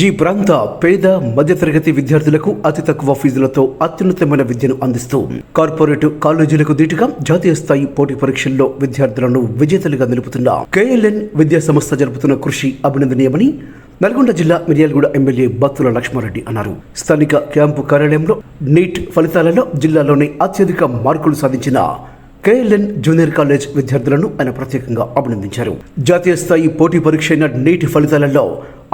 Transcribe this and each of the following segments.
ఈ ప్రాంత పేద మధ్యతరగతి విద్యార్థులకు అతి తక్కువ ఫీజులతో అత్యున్నతమైన విద్యను అందిస్తూ కార్పొరేట్ కాలేజీలకు దీటుగా జాతీయ స్థాయి పోటీ పరీక్షల్లో విద్యార్థులను విజేతలుగా నిలుపుతున్న కేఎల్ఎన్ విద్యా సంస్థ జరుపుతున్న కృషి అభినందనీయమని నల్గొండ జిల్లా మిర్యాలగూడ ఎమ్మెల్యే బత్తుల లక్ష్మారెడ్డి అన్నారు. స్థానిక క్యాంపు కార్యాలయంలో నీట్ ఫలితాలలో జిల్లాలోని అత్యధిక మార్కులు సాధించిన కేఎల్ఎన్ జూనియర్ కాలేజ్ విద్యార్థులను ఆయన ప్రత్యేకంగా అభినందించారు. జాతీయ స్థాయి పోటీ పరీక్ష అయిన నీటి ఫలితాలలో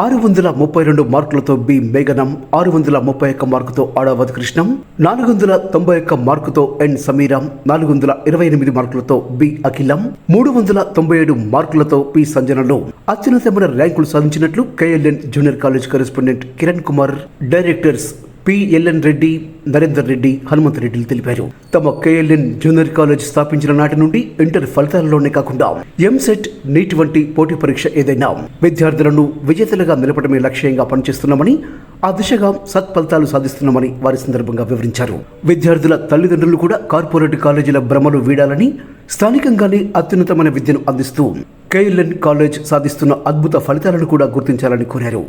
ఆరు వందల ముప్పై రెండు మార్కులతో బి మేఘనం ఆరు వందల ముప్పై ఒక్క మార్కుతో ఆడావతి కృష్ణం నాలుగు వందల తొంభై ఒక్క మార్కుతో ఎన్ సమీరం నాలుగు వందల ఇరవై ఎనిమిది మార్కులతో బి అఖిలం మూడు వందల తొంభై ఏడు మార్కులతో పి సంజనలో. అత్యున్నతమైన ర్యాంకులు సాధించినట్లు KLN junior college correspondent Kiran Kumar directors PLN Reddy Narender Reddy Hanumanth రెడ్డిలు తెలిపారు. తమ కేఎల్ఎన్ జూనియర్ కాలేజ్ స్థాపించిన నాటి నుండి ఇంటర్ ఫలితాలలోనే కాకుండా ఎంసెట్ నీట్ వంటి పోటీ పరీక్ష ఏదైనా విద్యార్థులను విజేతలుగా నిలపడమే లక్ష్యంగా పనిచేస్తున్నామని ఆ దిశగా సత్ఫలితాలు సాధిస్తున్నామని వారి సందర్భంగా వివరించారు. విద్యార్థుల తల్లిదండ్రులు కూడా కార్పొరేట్ కాలేజీల భ్రమలు వీడాలని స్థానికంగానే అత్యున్నతమైన విద్యను అందిస్తూ కేఎల్ఎన్ కాలేజ్ సాధిస్తున్న అద్భుత ఫలితాలను కూడా గుర్తించాలని కోరారు.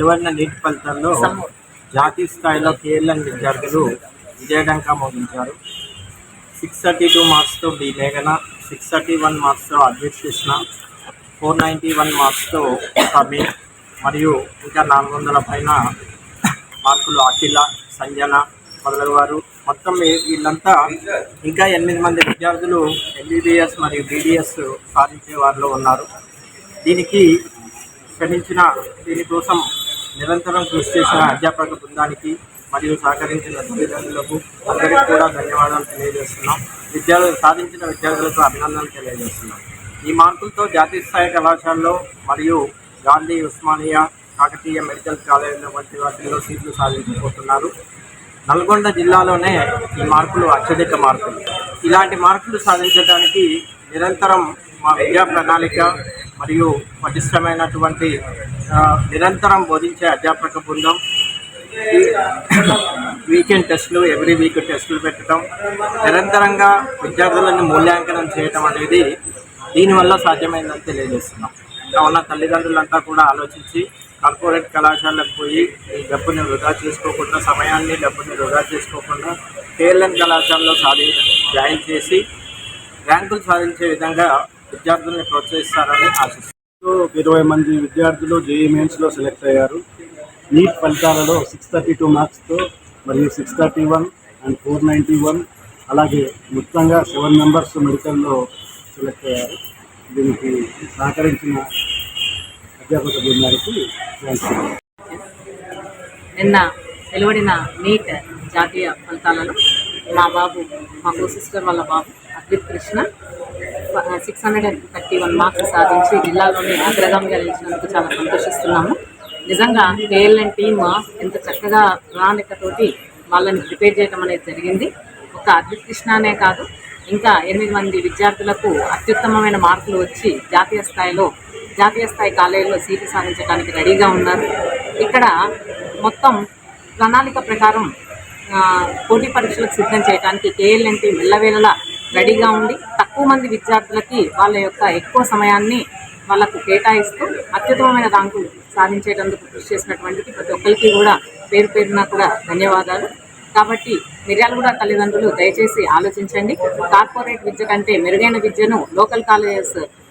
వెలువడిన నీటి ఫలితాల్లో జాతీయ స్థాయిలో కేఎల్ఎన్ విద్యార్థులు విజయడంకా మోగించారు. సిక్స్ థర్టీ టూ మార్క్స్తో బి మేఘన six thirty one మార్క్స్తో Advith Krishna four ninety one మార్క్స్తో Sameer మరియు ఇంకా నాలుగు వందల పైన మార్కులు అఖిల సంజన మొదలగువారు. మొత్తం వీళ్ళంతా ఇంకా ఎనిమిది మంది విద్యార్థులు ఎంబీబీఎస్ మరియు బీడీఎస్ సాధించే వారిలో ఉన్నారు. దీనికి శ్రమించిన దీనికోసం నిరంతరం కృషి చేసిన అధ్యాపక బృందానికి మరియు సహకరించిన తల్లిదండ్రులకు అందరికీ కూడా ధన్యవాదాలు తెలియజేస్తున్నాం. విద్యార్థులు సాధించిన విద్యార్థులకు అభినందనలు తెలియజేస్తున్నాం. ఈ మార్కులతో జాతీయ స్థాయి కళాశాలలో మరియు గాంధీ ఉస్మానియా కాకతీయ మెడికల్ కాలేజీల వంటి వాటిల్లో సీట్లు సాధించబోతున్నారు. నల్గొండ జిల్లాలోనే ఈ మార్కులు అత్యధిక మార్కులు ఇలాంటి మార్కులు సాధించడానికి నిరంతరం మా విద్యా ప్రణాళిక మరియు పటిష్టమైనటువంటి నిరంతరం బోధించే అధ్యాపక బృందం. వీకెండ్ టెస్టులు ఎవ్రీ వీక్ టెస్టులు పెట్టడం నిరంతరంగా విద్యార్థులను మూల్యాంకనం చేయటం అనేది దీనివల్ల సాధ్యమైందని తెలియజేస్తున్నాం. కావున తల్లిదండ్రులంతా కూడా ఆలోచించి కార్పొరేట్ కళాశాలకు పోయి ఈ డబ్బుని వృధా చేసుకోకుండా సమయాన్ని డబ్బుని వృధా చేసుకోకుండా కేఎల్ఎన్ కళాశాలలో సాధి జాయిన్ చేసి ర్యాంకులు సాధించే విధంగా విద్యార్థుల్ని ప్రోత్సహిస్తారని ఆశిస్తున్నాను ఇరవై మంది విద్యార్థులు జేఈ మెయిన్స్లో సెలెక్ట్ అయ్యారు. నీట్ ఫలితాలలో సిక్స్ థర్టీ టూ మార్క్స్తో మరియు six thirty one and four ninety one అలాగే మొత్తంగా సెవెన్ మెంబర్స్ మెడికల్లో సెలెక్ట్ అయ్యారు. దీనికి సహకరించిన అధ్యాపక బృందానికి థ్యాంక్స్. నిన్న వెలువడిన నీట్ జాతీయ ఫలితాలలో మా బాబు మా కో సిస్టర్ వాళ్ళ బాబు Advith Krishna six hundred and thirty one marks సాధించి జిల్లాలోనే అగ్రగామిగా నిలిచినందుకు చాలా సంతోషిస్తున్నాము. నిజంగా కేఎల్ఎన్ టీమ్ ఎంత చక్కగా ప్రణాళికతోటి వాళ్ళని ప్రిపేర్ చేయడం అనేది జరిగింది. ఒక అద్భుత కృష్ణనే కాదు ఇంకా ఎనిమిది మంది విద్యార్థులకు అత్యుత్తమమైన మార్కులు వచ్చి జాతీయ స్థాయిలో జాతీయ స్థాయి కాలేజీలో సీట్లు సాధించడానికి రెడీగా ఉన్నారు. ఇక్కడ మొత్తం ప్రణాళిక ప్రకారం పోటీ పరీక్షలకు సిద్ధం చేయడానికి కేఎల్ఎన్టీ మెల్లవేళలా రెడీగా ఉండి తక్కువ మంది విద్యార్థులకి వాళ్ళ యొక్క ఎక్కువ సమయాన్ని వాళ్ళకు కేటాయిస్తూ అత్యుత్తమమైన ర్యాంకులు సాధించేటందుకు కృషి చేసినటువంటి ప్రతి ఒక్కరికి కూడా పేరు పేరున కూడా ధన్యవాదాలు. కాబట్టి మిర్యాలగూడ తల్లిదండ్రులు దయచేసి ఆలోచించండి. కార్పొరేట్ విద్య కంటే మెరుగైన విద్యను local colleges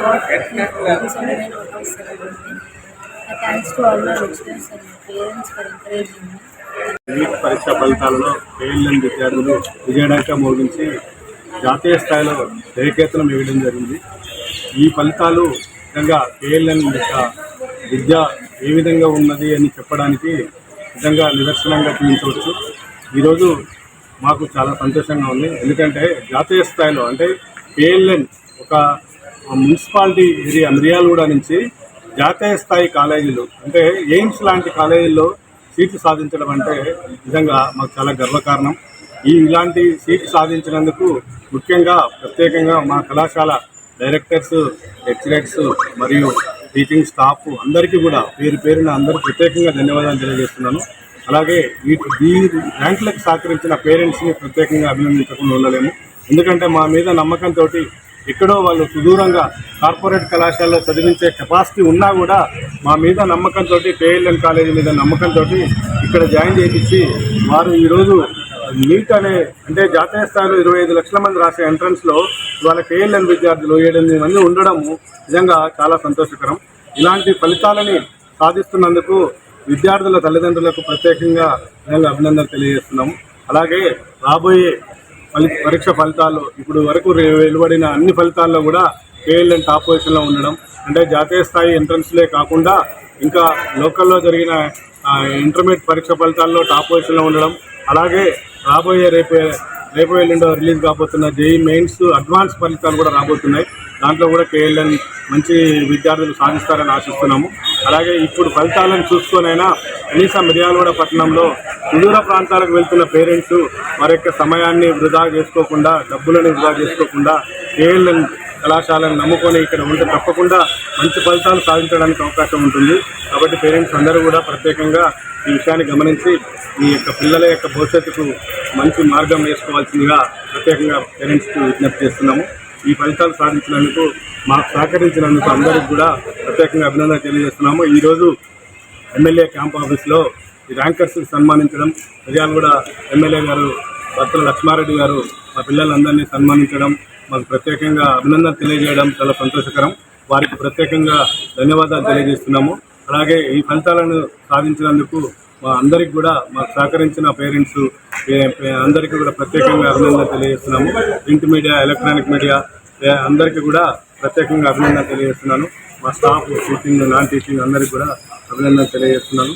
I got 27 out of 17. Uh, Thanks to all my lecturers and my parents for encouraging me. NEET పరీక్ష ఫలితాలలో కేఎల్ఎన్ విద్యార్థులు విజయడాక మోగించి జాతీయ స్థాయిలో జయకేతనం ఇవ్వడం జరిగింది ఈ ఫలితాలు నిజంగా కేఎల్ఎన్ యొక్క విద్య ఏ విధంగా ఉన్నది అని చెప్పడానికి నిజంగా నిదర్శనంగా చూపించవచ్చు ఈరోజు మాకు చాలా సంతోషంగా ఉంది ఎందుకంటే జాతీయ స్థాయిలో అంటే కేఎల్ఎన్ ఒక మున్సిపాలిటీ ఏరియా మిర్యాలగూడ నుంచి జాతీయ స్థాయి కాలేజీలు అంటే ఎయిమ్స్ లాంటి కాలేజీల్లో సీట్లు సాధించడం అంటే నిజంగా మాకు చాలా గర్వకారణం. ఈ ఇలాంటి సీట్లు సాధించినందుకు ముఖ్యంగా ప్రత్యేకంగా మా కళాశాల డైరెక్టర్స్ లెక్చరర్స్ మరియు టీచింగ్ స్టాఫ్ అందరికీ కూడా పేరు పేరున అందరూ ప్రత్యేకంగా ధన్యవాదాలు తెలియజేస్తున్నాను. అలాగే వీటి ఈ ర్యాంకులకు సహకరించిన పేరెంట్స్ని ప్రత్యేకంగా అభినందించకుండా ఉండలేము. ఎందుకంటే మా మీద నమ్మకంతో ఎక్కడో వాళ్ళు సుదూరంగా కార్పొరేట్ కళాశాలలో చదివించే కెపాసిటీ ఉన్నా కూడా మా మీద నమ్మకంతో కేఎల్ఎన్ కాలేజీ మీద నమ్మకంతో ఇక్కడ జాయిన్ చేయించి వారు ఈరోజు నీట్ అనే అంటే జాతీయ స్థాయిలో ఇరవై ఐదు లక్షల మంది రాసే ఎంట్రన్స్లో ఇవాళ కేఎల్ఎన్ విద్యార్థులు ఏడెనిమిది మంది ఉండడము నిజంగా చాలా సంతోషకరం. ఇలాంటి ఫలితాలని సాధిస్తున్నందుకు విద్యార్థుల తల్లిదండ్రులకు ప్రత్యేకంగా నిజంగా అభినందనలు తెలియజేస్తున్నాము. అలాగే రాబోయే ఫలి పరీక్ష ఫలితాల్లో ఇప్పుడు వరకు వెలువడిన అన్ని ఫలితాల్లో కూడా కేఎల్ఎన్ టాప్ పొజిషన్లో ఉండడం. అంటే జాతీయ స్థాయి ఎంట్రన్స్లే కాకుండా ఇంకా లోకల్లో జరిగిన ఇంటర్మీడియట్ పరీక్ష ఫలితాల్లో టాప్ పొజిషన్లో ఉండడం. అలాగే రాబోయే రేపు రేపు ఎల్లుండో రిలీజ్ కాబోతున్న జేఈ మెయిన్స్ అడ్వాన్స్ ఫలితాలు కూడా రాబోతున్నాయి. దాంట్లో కూడా కేఎల్ఎన్ మంచి విద్యార్థులు సాధిస్తారని ఆశిస్తున్నాము. అలాగే ఇప్పుడు ఫలితాలను చూసుకొనైనా కనీసం మిర్యాలగూడ పట్టణంలో సుదూర ప్రాంతాలకు వెళ్తున్న పేరెంట్స్ వారి యొక్క సమయాన్ని వృధా చేసుకోకుండా డబ్బులను వృధా చేసుకోకుండా కేఎల్ఎన్ కళాశాలను నమ్ముకొని ఇక్కడ ఉంటే తప్పకుండా మంచి ఫలితాలు సాధించడానికి అవకాశం ఉంటుంది. కాబట్టి పేరెంట్స్ అందరూ కూడా ప్రత్యేకంగా ఈ విషయాన్ని గమనించి మీ యొక్క పిల్లల యొక్క భవిష్యత్తుకు మంచి మార్గం వేసుకోవాల్సిందిగా ప్రత్యేకంగా పేరెంట్స్కి విజ్ఞప్తి చేస్తున్నాము. ఈ ఫలితాలు సాధించినందుకు మాకు సహకరించినందుకు అందరికి కూడా ప్రత్యేకంగా అభినందన తెలియజేస్తున్నాము. ఈరోజు ఎమ్మెల్యే క్యాంప్ ఆఫీస్లో ఈ ర్యాంకర్స్ని సన్మానించడం కూడా ఎమ్మెల్యే గారు భర్తల లక్ష్మారెడ్డి గారు మా పిల్లలందరినీ సన్మానించడం మాకు ప్రత్యేకంగా అభినందన తెలియజేయడం చాలా సంతోషకరం. వారికి ప్రత్యేకంగా ధన్యవాదాలు తెలియజేస్తున్నాము. అలాగే ఈ ఫలితాలను సాధించినందుకు మా అందరికి కూడా మాకు సహకరించిన పేరెంట్స్ అందరికీ కూడా ప్రత్యేకంగా అభినందన తెలియజేస్తున్నాము. ప్రింట్ మీడియా ఎలక్ట్రానిక్ మీడియా అందరికీ కూడా ప్రత్యేకంగా అభినందన తెలియజేస్తున్నాను. మా స్టాఫ్ టీచింగ్ నాన్ టీచింగ్ అందరికీ కూడా అభినందన తెలియజేస్తున్నాను.